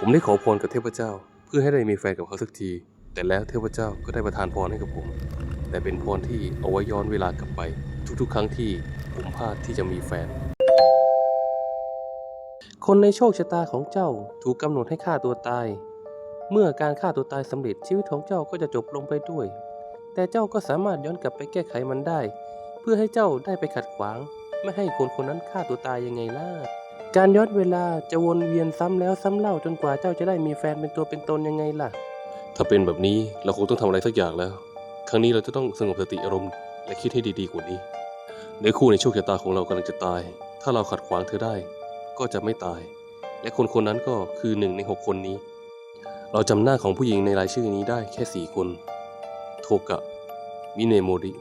ผมได้ขอพรกับเทพเจ้า เพื่อให้ได้มีแฟนกับเขาสักที แต่แล้วเทพเจ้าก็ได้ประทานพรให้กับผม แต่เป็นพรที่เอาไว้ย้อนเวลากลับไป ทุกๆ ครั้งที่ผมพลาดที่จะมีแฟน คนในโชคชะตาของเจ้าถูกกำหนดให้ฆ่าตัวตาย เมื่อการฆ่าตัวตายสำเร็จชีวิตของเจ้าก็จะจบลงไปด้วย แต่เจ้าก็สามารถย้อนกลับไปแก้ไขมันได้ เพื่อให้เจ้าได้ไปขัดขวาง ไม่ให้คนคนนั้นฆ่าตัวตายยังไงล่ะ การย้อนเวลาจะวนเวียนซ้ำแล้วซ้ำเล่าจนกว่าเจ้าจะได้มีแฟนเป็นตัวเป็นตนยังไงล่ะ ถ้าเป็นแบบนี้เราคงต้องทำอะไรสักอย่างแล้ว ครั้งนี้เราจะต้องสงบสติอารมณ์และคิดให้ดีๆกว่านี้เนื้อคู่ในโชคชะตาของเรากำลังจะตาย ถ้าเราขัดขวางเธอได้ ก็จะไม่ตาย และคนคนนั้นก็คือหนึ่งในหกคนนี้ เราจำหน้าของผู้หญิงในรายชื่อนี้ได้แค่สี่คน โทกะ มิเนโมริ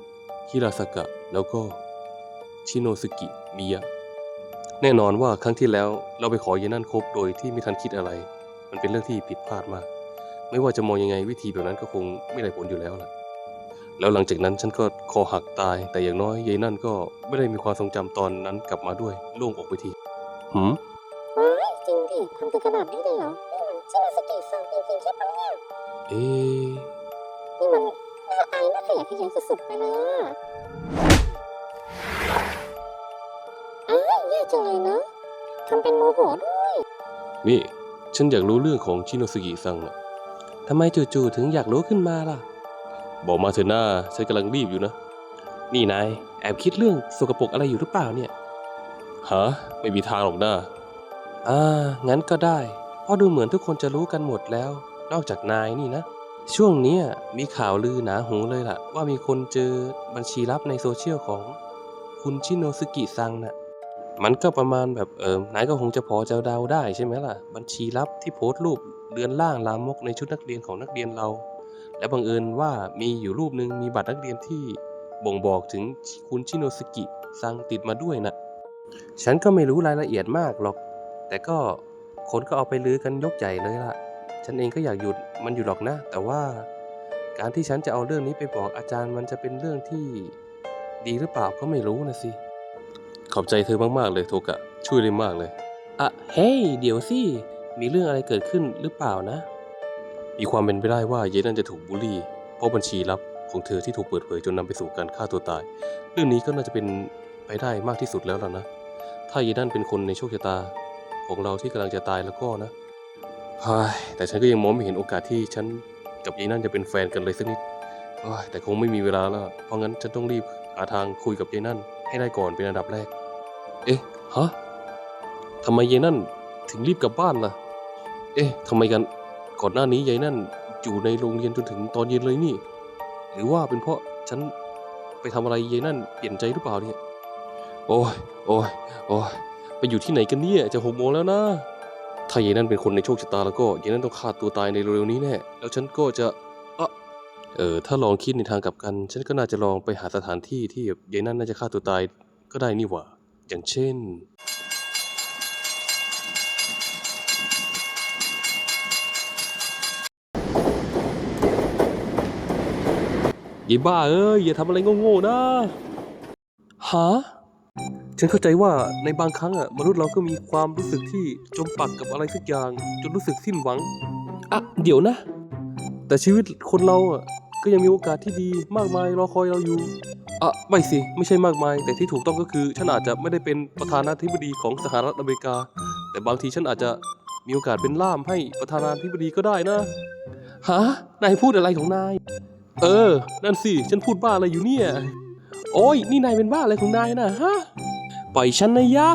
ฮิราสกะ แล้วก็ ชิโนสกิ มิยะ แน่นอนว่าครั้งที่แล้วเราไปขอเยนั่นคบโดยที่ไม่ทันคิดอะไร มันเป็นเรื่องที่ผิดพลาดมาก ไม่ว่าจะมองยังไงวิธีแบบนั้นก็คงไม่ได้ผลอยู่แล้วล่ะ แล้วหลังจากนั้นฉันก็คอหักตาย แต่อย่างน้อยยายนั่นก็ไม่ได้มีความทรงจำตอนนั้นกลับมาด้วยโล่งอกไปทีหืมว้ายจริงดิทำถึงขนาดนี้เลยเหรอนี่มันชินาสกิซังจริงๆใช่ปะเนี่ยเอ๊ะนี่มันน่าอายน่าขยะแขยงสุดๆไปเลยอะอ้าย แย่จังเลยนะทำเป็นโมโหด้วย นี่ ฉันอยากรู้เรื่องของชิโนสุกิซังน่ะทำไมจู่ๆถึงอยากรู้ขึ้นมาล่ะ บอกมาเถอะหน้าฉันกำลังรีบอยู่นะ นี่นายแอบคิดเรื่องสกปรกอะไรอยู่หรือเปล่าเนี่ยฮะไม่มีทางหรอกหน้าอ่างั้นก็ได้ เพราะดูเหมือนทุกคนจะรู้กันหมดแล้ว นอกจากนายนี่นะ ช่วงนี้มีข่าวลือหนาหูเลยล่ะ ว่ามีคนเจอบัญชีลับในโซเชียลของคุณชิโนซึกิซังน่ะ มันก็ประมาณแบบเออนายก็คงจะพอจะเดาได้ใช่ไหมล่ะ บัญชีลับที่โพสต์รูปเรือนร่างลามกในชุดนักเรียนของนักเรียนเรา และบังเอิญว่ามีอยู่รูปหนึ่งมีบัตรนักเรียนที่บ่งบอกถึงคุณชิโนสกิซังติดมาด้วยนะฉันก็ไม่รู้รายละเอียดมากหรอก แต่ก็คนก็เอาไปลือกันยกใหญ่เลยล่ะ ฉันเองก็อยากหยุดมันอยู่หรอกนะ แต่ว่าการที่ฉันจะเอาเรื่องนี้ไปบอกอาจารย์มันจะเป็นเรื่องที่ดีหรือเปล่าก็ไม่รู้นะสิ ขอบใจเธอมากๆเลยโทกะ ช่วยได้มากเลยอะเฮ้ยเดี๋ยวสิ มีเรื่องอะไรเกิดขึ้นหรือเปล่านะ มีความเป็นไปได้ว่าเยนั่นจะถูกบูลลี่ เพราะบัญชีลับของเธอที่ถูกเปิดเผยจนนำไปสู่การฆ่าตัวตาย เรื่องนี้ก็น่าจะเป็นไปได้มากที่สุดแล้วล่ะนะ ถ้าเยนั่นเป็นคนในโชคชะตา ของเราที่กำลังจะตายแล้วก็นะเฮ้ยแต่ฉันก็ยังมองไม่เห็นโอกาสที่ฉันกับเยนั่นจะเป็นแฟนกันเลยสักนิดเฮ้ยแต่คงไม่มีเวลาแล้ว เพราะงั้นฉันต้องรีบหาทางคุยกับเยนั่นให้ได้ก่อนเป็นอันดับแรก เอ๊ะ ฮะทำไมยายนั่นถึงรีบกลับบ้านล่ะ เอ๊ะทำไมกัน ก่อนหน้านี้ยายนั่นอยู่ในโรงเรียนจนถึงตอนเย็นเลยนี่ หรือว่าเป็นเพราะฉันไปทำอะไรยายนั่นเปลี่ยนใจหรือเปล่าเนี่ย โอ้ย โอ้ย โอ้ย ไปอยู่ที่ไหนกันเนี่ย จะหกโมงแล้วนะ ถ้ายายนั่นเป็นคนในโชคชะตาแล้วก็ยายนั่นต้องฆ่าตัวตายในเร็วๆนี้แน่ แล้วฉันก็จะอะเออ ถ้าลองคิดในทางกลับกัน ฉันก็น่าจะลองไปหาสถานที่ที่ยายนั่นน่าจะฆ่าตัวตายก็ได้นี่หว่า อย่างเช่นยีบ้าเอ้ย อย่าทำอะไรโง่ๆนะ ฮะ ฉันเข้าใจว่าในบางครั้งอะมนุษย์เราก็มีความรู้สึกที่จมปักกับอะไรสักอย่าง จนรู้สึกสิ้นหวัง อะ เดี๋ยวนะ แต่ชีวิตคนเราอะก็ยังมีโอกาสที่ดีมากมายรอคอยเราอยู่ อะไม่สิ ไม่ใช่มากมาย แต่ที่ถูกต้องก็คือ ฉันอาจจะไม่ได้เป็นประธานาธิบดีของสหรัฐอเมริกา แต่บางทีฉันอาจจะมีโอกาสเป็นล่ามให้ประธานาธิบดีก็ได้นะฮะนายพูดอะไรของนาย เออ นั่นสิ ฉันพูดบ้าอะไรอยู่เนี่ย โอ้ย นี่นายเป็นบ้าอะไรของนายนะฮะปล่อยฉันนะยะ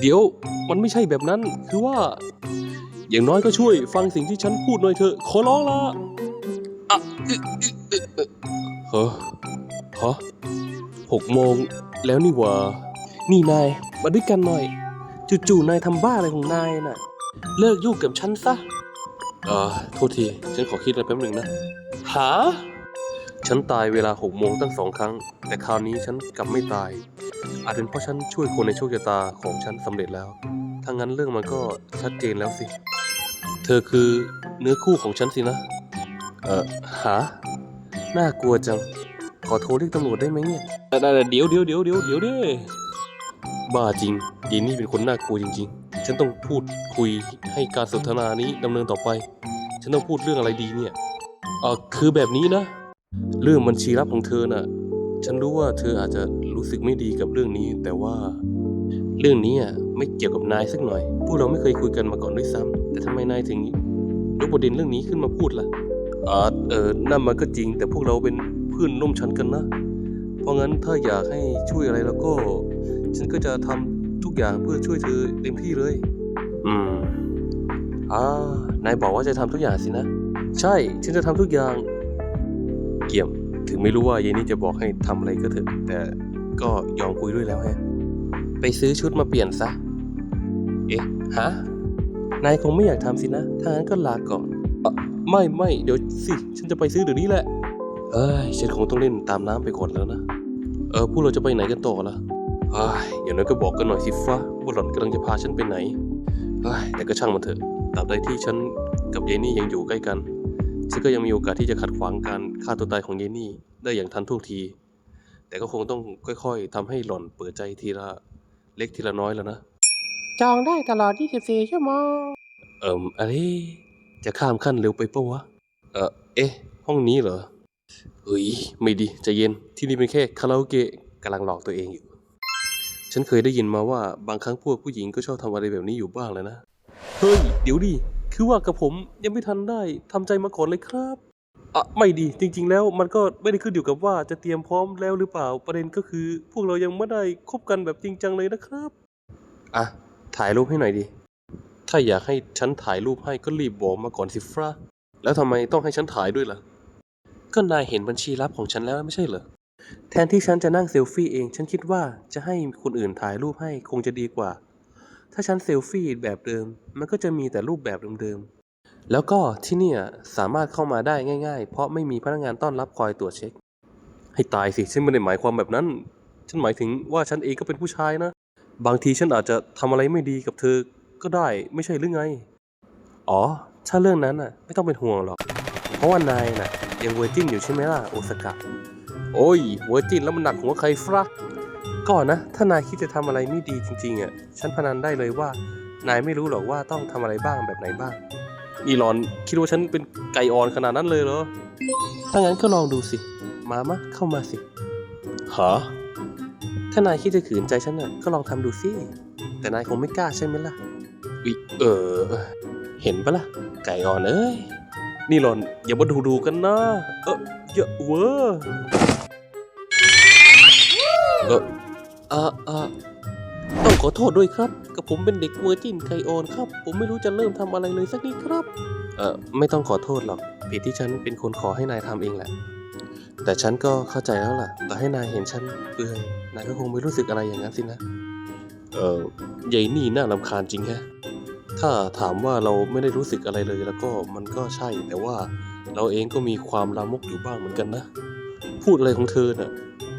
เดี๋ยวมันไม่ใช่แบบนั้นคือว่า อย่างน้อยก็ช่วยฟังสิ่งที่ฉันพูดหน่อยเถอะขอร้องละอะอึอึอึอึเฮ้อ ฮะหกโมงแล้วนี่หว่า นี่นายมาด้วยกันหน่อย จู่ๆนายทำบ้าอะไรของนายน่ะ เลิกยุ่งกับฉันซะอ่าโทษที ฉันขอคิดอะไรแป๊บหนึ่งนะหาฉันตายเวลาหกโมงตั้งสองครั้ง แต่คราวนี้ฉันกลับไม่ตาย อาจเป็นเพราะฉันช่วยคนในโชคชะตาของฉันสำเร็จแล้วถ้างั้นเรื่องมันก็ชัดเจนแล้วสิ เธอคือเนื้อคู่ของฉันสินะ เออหา น่ากลัวจัง ขอโทรเรียกตำรวจได้ไหมเนี่ยได้ๆเดี๋ยวเดี๋ยวเดี๋ยวเดี๋ยวเดี๋ยวเด้บ้าจริงยีนี่เป็นคนน่ากลัวจริง ๆ ฉันต้องพูดคุยให้การสนทนานี้ดำเนินต่อไป ฉันต้องพูดเรื่องอะไรดีเนี่ยเออคือแบบนี้นะ เรื่องบัญชีลับของเธอน่ะ ฉันรู้ว่าเธออาจจะรู้สึกไม่ดีกับเรื่องนี้ แต่ว่า เรื่องนี้อะไม่เกี่ยวกับนายสักหน่อย พวกเราไม่เคยคุยกันมาก่อนด้วยซ้ำแต่ทำไมนายถึงยกประเด็นเรื่องนี้ขึ้นมาพูดล่ะ อ่าเออนั่นมันก็จริง แต่พวกเราเป็นเพื่อนร่วมชั้นกันนะ เพราะงั้นถ้าอยากให้ช่วยอะไรแล้วก็ ฉันก็จะทำทุกอย่างเพื่อช่วยเธอเต็มที่เลย อืมอ่านายบอกว่าจะทำทุกอย่างสินะ ใช่ ฉันจะทำทุกอย่าง เกี่ยม ถึงไม่รู้ว่าเยนนี่จะบอกให้ทำอะไรก็เถอะ แต่ก็ยอมคุยด้วยแล้วแฮะ ไปซื้อชุดมาเปลี่ยนซะ เอ๊ะ ฮะ นายคงไม่อยากทำสินะ ถ้างั้นก็ลาก่อนเอ่อ ไม่ไม่เดี๋ยวสิ ฉันจะไปซื้อเดี๋ยวนี้แหละ เอ้ยฉันคงต้องเล่นตามน้ำไปก่อนแล้วนะ เออพวกเราจะไปไหนกันต่อล่ะเอ้ยอย่างน้อยก็บอกกันหน่อยสิฟ้าว่าหล่อนกำลังจะพาฉันไปไหนเอ้ยแต่ก็ช่างมันเถอะตราบใดที่ฉันกับเยนี่ยังอยู่ใกล้กัน ฉันก็ยังมีโอกาสที่จะขัดขวางการฆ่าตัวตายของเยนี่ได้อย่างทันท่วงที แต่ก็คงต้องค่อยๆทำให้หล่อนเปิดใจทีละเล็กทีละน้อยแล้วนะ จองได้ตลอด 24 ชั่วโมง เอิมอะไร จะข้ามขั้นเร็วไปปะวะ เออเอ๊ะ ห้องนี้เหรอเฮ้ย ไม่ดีใจเย็น ที่นี่เป็นแค่คาราโอเกะกำลังหลอกตัวเองอยู่ ฉันเคยได้ยินมาว่าบางครั้งพวกผู้หญิงก็ชอบทำอะไรแบบนี้อยู่บ้างแล้วนะ เฮ้ย เดี๋ยวดิ คือว่ากับผมยังไม่ทันได้ทำใจมาก่อนเลยครับอะไม่ดีจริง ๆ แล้วมันก็ไม่ได้ขึ้นอยู่กับว่าจะเตรียมพร้อมแล้วหรือเปล่าประเด็นก็คือ พวกเรายังไม่ได้คบกันแบบจริงจังเลยนะครับ อะ ถ่ายรูปให้หน่อยดิ ถ้าอยากให้ฉันถ่ายรูปให้ก็รีบบอกมาก่อนสิฟราแล้วทำไมต้องให้ฉันถ่ายด้วยล่ะ ก็นายเห็นบัญชีลับของฉันแล้วไม่ใช่เหรอ แทนที่ฉันจะนั่งเซลฟี่เอง ฉันคิดว่าจะให้คนอื่นถ่ายรูปให้คงจะดีกว่า ถ้าฉันเซลฟี่แบบเดิม มันก็จะมีแต่รูปแบบเดิมๆ แล้วก็ที่เนี่ยสามารถเข้ามาได้ง่าย ๆ เพราะไม่มีพนักงานต้อนรับคอยตรวจเช็ค ให้ตายสิ ฉันไม่ได้หมายความแบบนั้น ฉันหมายถึงว่าฉันเองก็เป็นผู้ชายนะ บางทีฉันอาจจะทำอะไรไม่ดีกับเธอ ก็ได้ไม่ใช่หรือไง อ๋อ ถ้าเรื่องนั้นน่ะ ไม่ต้องเป็นห่วงหรอก เพราะว่านายน่ะยังเวอร์จินอยู่ใช่ไหมล่ะโอซากะ โอ้ยเวอร์จินแล้วมันหนักหัวใครฟรักก่อนนะ ถ้านายคิดจะทำอะไรไม่ดีจริง ๆอะฉันพนันได้เลยว่า นายไม่รู้หรอกว่าต้องทำอะไรบ้างแบบไหนบ้างนี่หลอนคิดว่าฉันเป็นไก่อ่อนขนาดนั้นเลยเหรอ ถ้างั้นก็ลองดูสิ มามะเข้ามาสิหาถ้านายคิดจะขืนใจฉันน่ะก็ลองทำดูสิ แต่นายคงไม่กล้าใช่ไหมล่ะ วิเออ เห็นปะล่ะ ไก่อ่อนเอ้ย นี่หลอนอย่ามาดูดูกันนะ เออเยอะเวอร์เอออ่าอ่าต้องขอโทษด้วยครับ กับผมเป็นเด็กเวอร์จินไก่อ่อนครับ ผมไม่รู้จะเริ่มทำอะไรเลยสักนิดครับ เออไม่ต้องขอโทษหรอก ผิดที่ฉันเป็นคนขอให้นายทำเองแหละ แต่ฉันก็เข้าใจแล้วล่ะ ต่อให้นายเห็นฉันเปื่อยนายก็คงไม่รู้สึกอะไรอย่างนั้นสินะ เออยายนี่น่ารำคาญจริงแฮะ ถ้าถามว่าเราไม่ได้รู้สึกอะไรเลยแล้วก็มันก็ใช่ แต่ว่าเราเองก็มีความลามกอยู่บ้างเหมือนกันนะ พูดอะไรของเธอน่ะ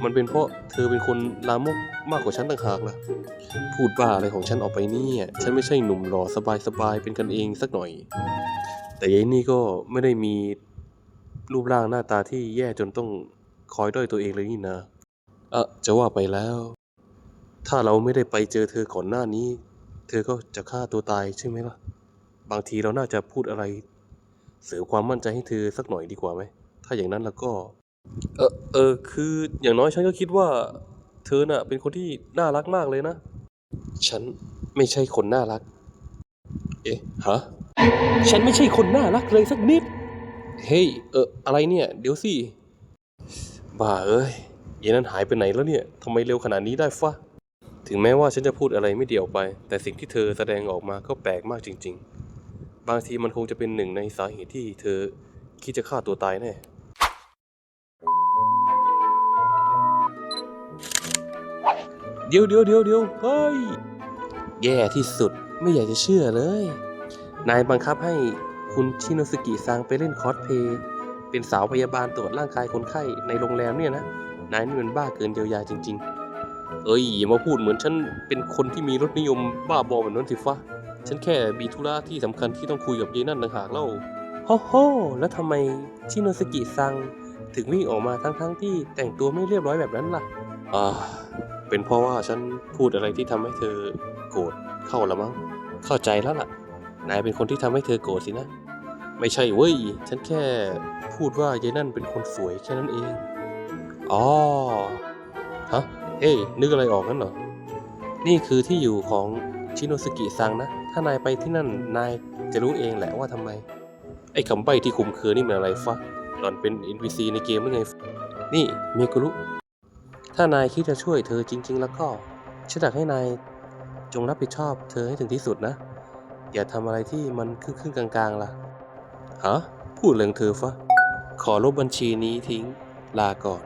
มันเป็นเพราะเธอเป็นคนลามกมากกว่าฉันต่างหากล่ะ พูดบ้าอะไรของฉันออกไปเนี่ยฉันไม่ใช่หนุ่มหล่อสบายๆเป็นกันเองสักหน่อย แต่ยายนี่ก็ไม่ได้มีรูปร่างหน้าตาที่แย่จนต้องคอยด้อยตัวเองเลยนี่นะ เออจะว่าไปแล้ว ถ้าเราไม่ได้ไปเจอเธอก่อนหน้านี้ เธอก็จะฆ่าตัวตายใช่ไหมล่ะ บางทีเราน่าจะพูดอะไร เสริมความมั่นใจให้เธอสักหน่อยดีกว่าไหม ถ้าอย่างนั้นแล้วก็ เออเออ คืออย่างน้อยฉันก็คิดว่า เธอน่ะ เป็นคนที่น่ารักมากเลยนะ ฉันไม่ใช่คนน่ารัก เอ๊ะ ฮะ ฉันไม่ใช่คนน่ารักเลยสักนิด เฮ้ย เออ อะไรเนี่ย เดี๋ยวสิ บ้าเอ้ยเย็นนั้นหายไปไหนแล้วเนี่ยทำไมเร็วขนาดนี้ได้ฟะ ถึงแม้ว่าฉันจะพูดอะไรไม่เดียวไป แต่สิ่งที่เธอแสดงออกมาก็แปลกมากจริง ๆ บางทีมันคงจะเป็นหนึ่งในสาเหตุที่เธอคิดจะฆ่าตัวตายแน่เดี๋ยวเดี๋ยวเดี๋ยวเดี๋ยวเฮ้ย แย่ที่สุดไม่อยากจะเชื่อเลย นายบังคับให้คุณชิโนสกิซังไปเล่นคอสเพย์เป็นสาวพยาบาลตรวจร่างกายคนไข้ในโรงแรมเนี่ยนะ นายนี่มันบ้าเกินเยียวยาจริง ๆ เอ้ยอย่ามาพูดเหมือนฉันเป็นคนที่มีรสนิยมบ้าบอแบบนั้นสิฟ้าฉันแค่มีธุระที่สำคัญที่ต้องคุยกับเยนั่นต่างหากเล่าโฮ้โหแล้วทำไมชิโนสกิซัง ถึงวิ่งออกมาทั้งๆที่แต่งตัวไม่เรียบร้อยแบบนั้นล่ะ อ่า เป็นเพราะว่าฉันพูดอะไรที่ทำให้เธอโกรธเข้าละมั้ง เข้าใจแล้วล่ะ นายเป็นคนที่ทำให้เธอโกรธสินะ ไม่ใช่เว้ย ฉันแค่พูดว่ายายนั่นเป็นคนสวยแค่นั้นเอง อ๋อ ฮะ เอ้ยนึกอะไรออกงั้นเหรอ นี่คือที่อยู่ของชิโนสกิซังนะ ถ้านายไปที่นั่นนายจะรู้เองแหละว่าทำไม ไอ้คำใบ้ที่คุมเครือนี่มันอะไรฟะหล่อนเป็น NPC ในเกมหรือไง นี่เมกุรุ ถ้านายคิดจะช่วยเธอจริง ๆ แล้วก็ฉันอยากให้นายจงรับผิดชอบเธอให้ถึงที่สุดนะ อย่าทำอะไรที่มันครึ่งๆกลางๆล่ะฮะพูดเรื่องเธอฟะขอลบบัญชีนี้ทิ้งลาก่อน